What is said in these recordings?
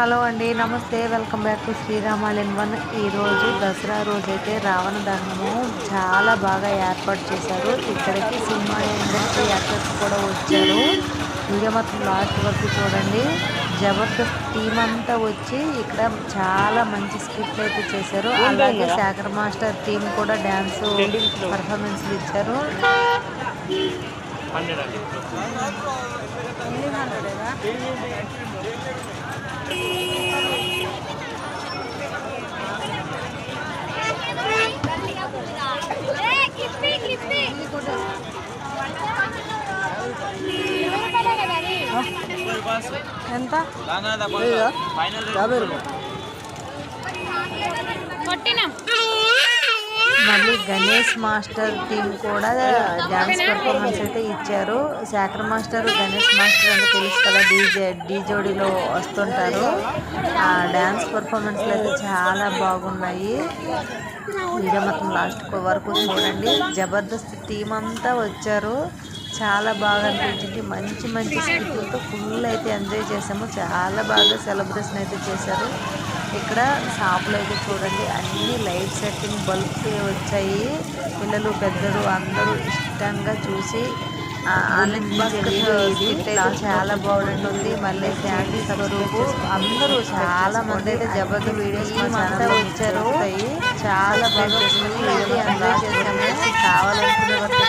Hello అండి నమస్తే. Welcome back to Sriramalayam one. ఈరోజు దసరా రోజైతే రావణ దహనము చాలా బాగా ఏర్పాటు చేశారు. ఇక్కడికి సినిమా ఇండస్ట్రీ యాక్టర్స్ కూడా వచ్చారు. వీడియో మాత్రం లాస్ట్ వరకు చూడండి. జబర్దస్త్ టీం అంతా వచ్చి ఇక్కడ చాలా మంచి స్క్రిప్ట్ అయితే చేశారు. అలాగే శాఖర్ మాస్టర్ టీం కూడా డ్యాన్స్ పర్ఫార్మెన్స్లు ఇచ్చారు. ఎంత? కొట్టినాం? మళ్ళీ గణేష్ మాస్టర్ టీం కూడా డ్యాన్స్ పర్ఫార్మెన్స్ అయితే ఇచ్చారు. శాఖర్ మాస్టర్ గణేష్ మాస్టర్ అంటే తెలుసు కదా డీజే డీజోడీలో వస్తుంటారు. ఆ డ్యాన్స్ పర్ఫార్మెన్స్లు అయితే చాలా బాగున్నాయి. వీడియో మొత్తం లాస్ట్ వరకు చూడండి. జబర్దస్త్ టీం అంతా వచ్చారు. చాలా బాగా అనిపించింది. మంచి మంచి స్కిట్లతో ఫుల్ అయితే ఎంజాయ్ చేసాము చాలా బాగా సెలబ్రేషన్ అయితే చేశారు. ఇక్కడ షాపులు అయితే చూడండి అన్ని లైట్ సెట్టింగ్ బల్బ్స్ వచ్చాయి. పిల్లలు పెద్దలు అందరూ ఇష్టంగా చూసి చాలా బాగుంటుంది. మళ్ళీ శాంతి స్వరూపు అందరూ చాలా మంది అయితే జబర్దస్త్ వీడియోస్ ఛానల్ వచ్చారు చాలా బాగా చేసింది ఎంజాయ్ చేసాము కావాలనుకునే వరకు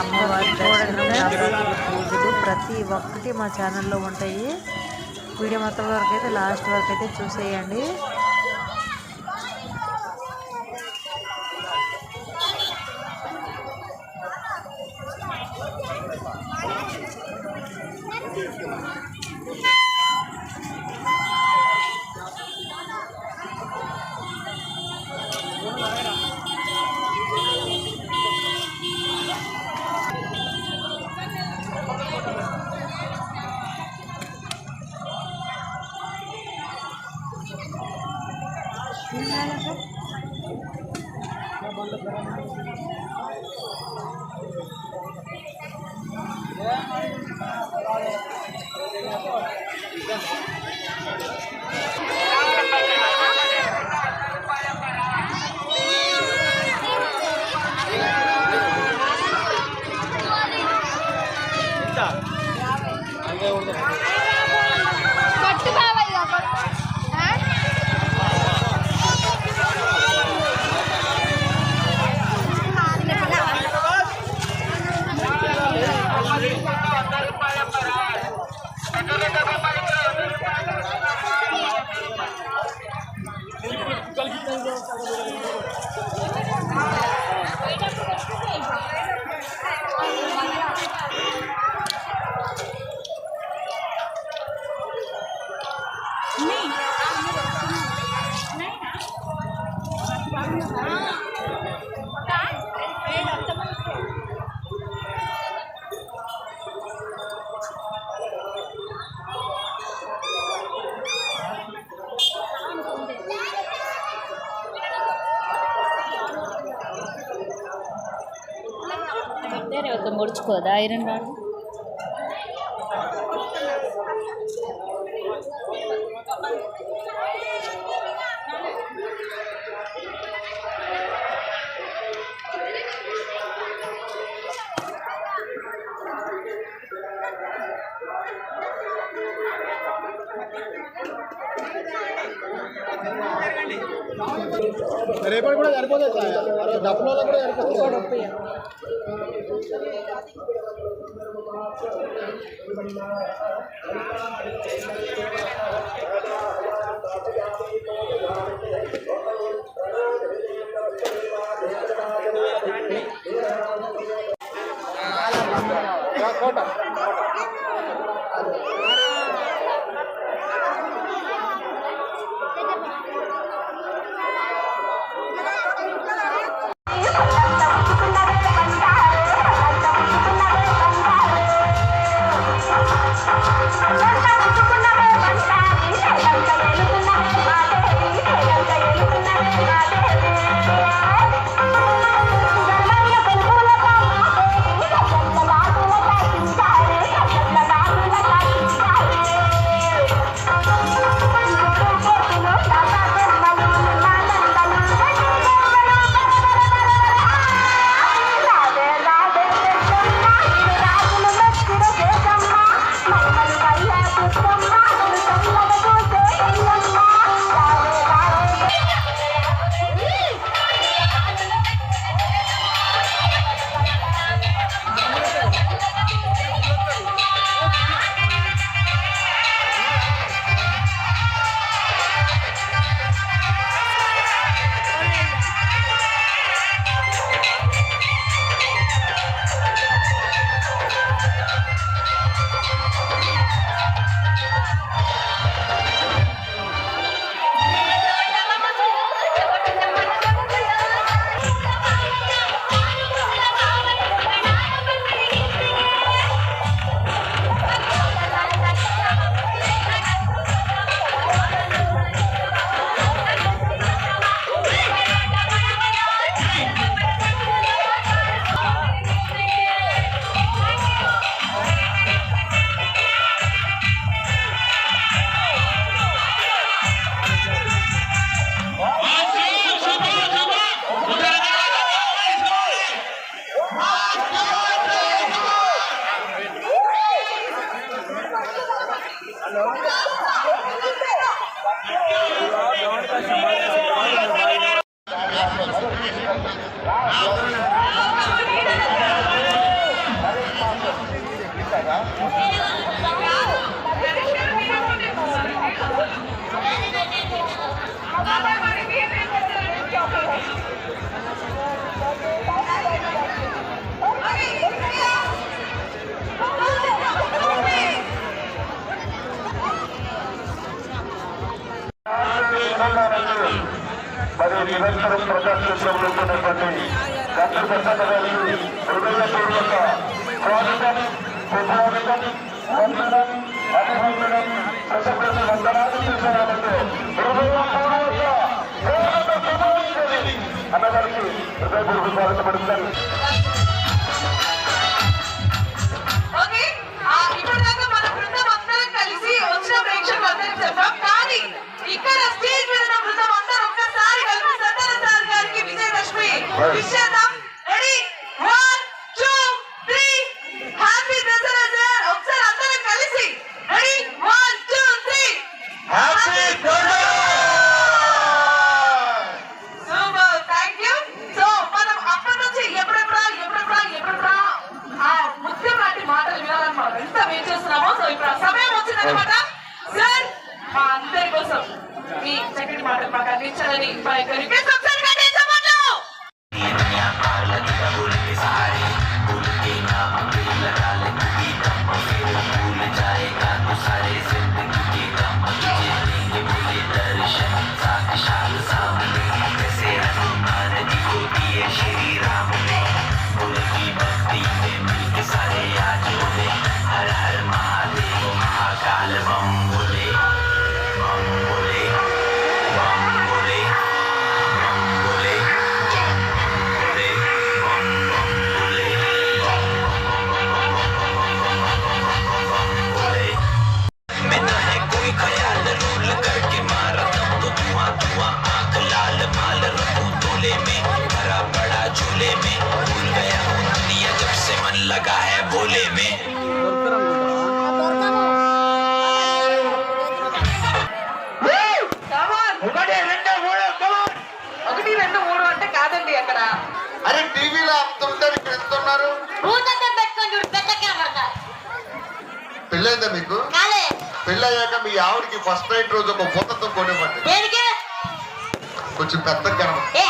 అమ్మవారి దర్శనం నవరాత్రుల పూజలు ప్రతి ఒక్కటి మా ఛానల్లో ఉంటాయి. వీడియో మొత్తం వరకు అయితే లాస్ట్ వరకు అయితే చూసేయండి. ఐరన్ రాడ్ ముడుచుకోదా ఐరన్ రాడ్ రేపటి కూడా సరిపోతుంది డబ్బులో కూడా సరిపోతుంది కోట. మరి నిరంతరం ప్రజాక్షేత్రంలో ఉన్నటువంటి డాక్టర్ హృదయపూర్వక స్వాగతం సుస్వాగతం వందనం అభివందనం ప్రజప్రతి వందనాలు చేసేవాళ్ళతో హృదయపూర్వక అన్నగారికి హృదయపూర్వక స్వాగతం. కలిసి వచ్చిన ప్రేక్షకులందరికీ చెప్పాం కానీ ఇక్కడ స్టేజ్ First. కాదండి అక్కడ. అరే టీవీలో అమ్ముతుంటారు ఇక్కడ ఎంత ఉన్నారు భూతంతం పెట్టుకొని చూడు పెద్ద కనబడతా పెళ్ళైందా మీకు? పెళ్ళయ్యాక మీ ఆవిడకి ఫస్ట్ నైట్ రోజు ఒక భూతత్వం కొనివ్వండి. కొంచెం పెద్ద కనబడి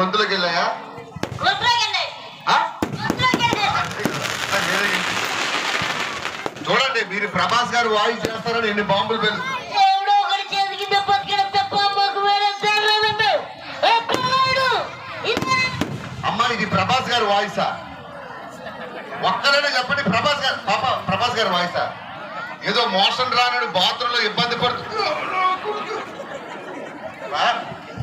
గొంతులోకి వెళ్ళాయా చూడండి మీరు ప్రభాస్ గారు వాయిస్ చేస్తారని ఎన్ని బాంబులు ఇదే అమ్మా ఇది ప్రభాస్ గారు వాయిసా? ఒక్కరైనా చెప్పండి ప్రభాస్ గారు పాప ప్రభాస్ గారు వాయిసా? ఏదో మోషన్ రానడు బాత్రూమ్లో ఇబ్బంది పడుతుంది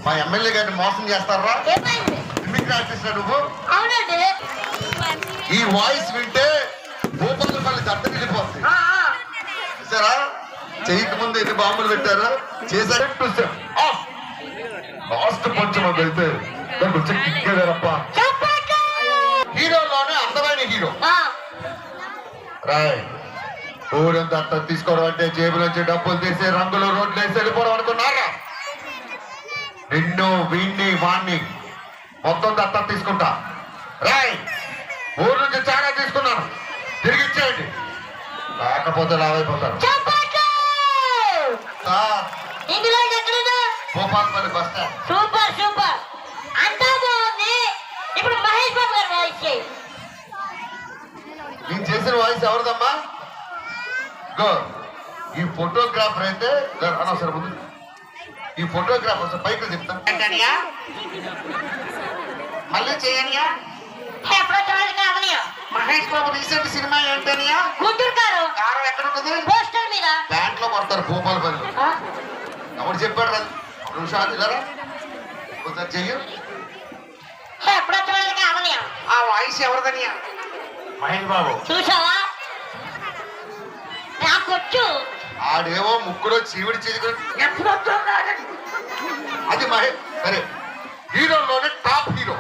మా ఎమ్మెల్యే గారిని మోసం చేస్తారా? ఏమైంది? మిమిక్రీ ఆర్టిస్ట్ నువ్వు? అవునండి. ఈ వాయిస్ వింటే భూపాలపల్లి దత్త వెళ్ళిపోతుంది. చూసారా? చెయ్యక ముందు ఎన్ని బాంబులు పెట్టారు? చేశారు. లాస్ట్ వచ్చి కిక్కేదారప్ప చెప్పట్లు. హీరోలోనే అందమైన హీరో. ఆ, రాయ్ ఊరంతా తీసుకోవడం అంటే జేబులోంచి డబ్బులు తీసి రంగులు రోడ్లు వేసి వెళ్ళిపోవడం అనుకున్నారా? నిన్ను వీణ్ణి వాణ్ణి మొత్తం దత్త తీసుకుంటా. రాయ్! ఊరు నుంచి చాలా తీసుకున్నాను. తిరిగి ఇచ్చేయండి లేకపోతే లావైపోతారు Bhupalpally bus stand. Super super. అంతా బాగుంది. ఇప్పుడు మహేష్ బాబు గారు వాయిస్ చేయి నేను చేసిన వాయిస్ ఎవరిదమ్మా? గో ఈ ఫోటోగ్రాఫర్ అయితే అనవసరం. ముందు ఈ ఫోటోగ్రాఫర్ సార్ పైకి చెప్తాను మళ్ళీ చేయనియా? మహేష్ బాబు రీసెంట్ సినిమా ఏంటనియా? గుంటూరు గారు. కారం ఎక్కడ ఉంటుంది పోస్టర్ మీద. ప్యాంట్లో కొడతారు ఎవరు చెప్పాడు రా ఒకసారి చెయ్యి. ఆ వాయిస్ ఎవరిదనియా? మహేష్ బాబు. చూసావా ఆడేమో ముక్కులో చీవిడి చీదుకుని? అది మహే సరే. హీరోలోనే టాప్ హీరో.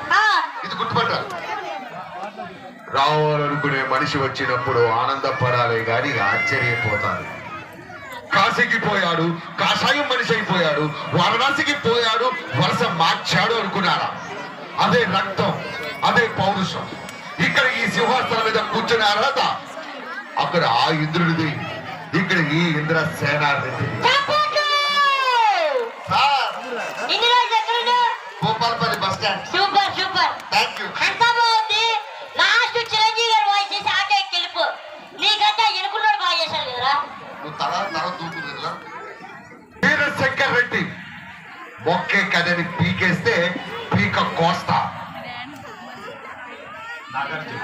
ఇది గుర్తుపట్టాలి. రావాలనుకునే మనిషి వచ్చినప్పుడు ఆనందపడాలి గాని ఆశ్చర్యపోతారు కాశీకి పోయాడు కాషాయం మనిషి అయిపోయాడు వారణాసికి పోయాడు వలస మార్చాడు అనుకున్నారా? అదే రక్తం అదే పౌరుషం. ఇక్కడ ఈ సింహాసనం మీద కూర్చునే అర్హత అక్కడ ఆ ఇంద్రుడిది ఇక్కడ ఈ ఇంద్ర ఎక్కడున్నావు? Bhupalpally bus stand. Super super. Thank you అంత బాగుంది లాస్ట్ చిరంజీవి గారు వాయిస్ చేసి ఆటో ఎక్కి వెళ్ళిపో. నీకంటే ఎనుకున్నాడు బాగా చేశారు కదరా. నువ్వు తల తల దూకుతుందిలా వీరశంకర్ రెడ్డి. మొక్కే కథని పీకేస్తే పీక కోస్తా నాగార్జున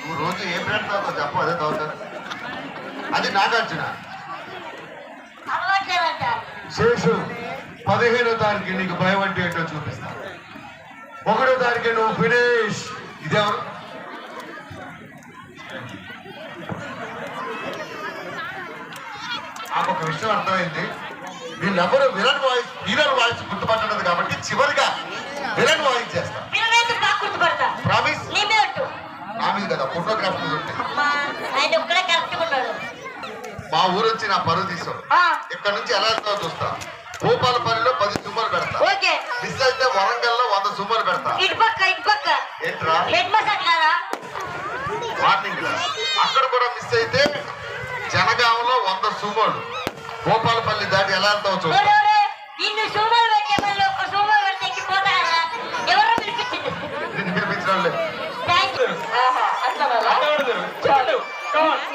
నువ్వు రోజు ఏ బ్రాండ్ తాగుతావు చెప్పు అదే తాగుతారు అది నాగార్జున. శేషు పదిహేనో తారీఖు నీకు భయం అంటే ఏంటో చూపిస్తా. ఒకటో తారీఖు నువ్వు ఫినిష్. ఇదెవరు నాకు ఒక విషయం అర్థమైంది. వీళ్ళెవరు విలన్ వాయిస్ హీరో వాయిస్ గుర్తుపట్టలేదు కాబట్టి చివరిగా విలన్ వాయిస్ చేస్తా మీరైతే బాగా గుర్తుపడతా ప్రామిస్ నీ మీద ఒట్టు. మీద కదా ఫోటోగ్రాఫ్ మీద ఉంటాయి అమ్మా ఆయన ఒక్కడే కరెక్ట్ ఉన్నాడు. మా ఊరు వచ్చి నా పరువు తీసాడు ఆ, ఇక్కడ నుంచి ఎలా వెళ్తావో చూస్తా. భూపాలపల్లిలో పది సుమ్మలు పెడతా. ఓకే. మిస్ అయితే వరంగల్లో వంద సుమ్మలు పెడతా. ఏంట్రా? మార్నింగ్ అక్కడ కూడా మిస్ అయితే జనగాంలో వంద సుమోలు భూపాలపల్లి దాటి ఎలా వెళ్తావో చూస్తా.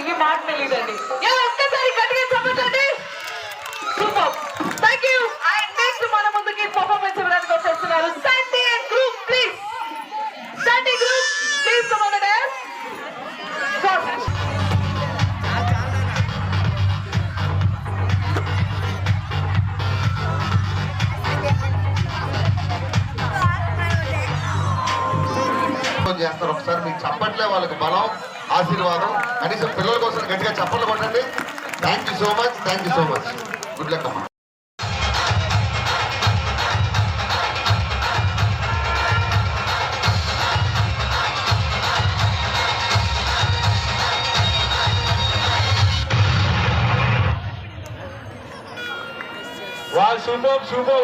क्योंकि मैट मिली क्या ఆశీర్వాదం కనీసం పిల్లల కోసం గట్టిగా చప్పట్లు కొట్టండి. Thank you so much thank you so much good luck అమ్మా. వాళ్ళు super, శుభం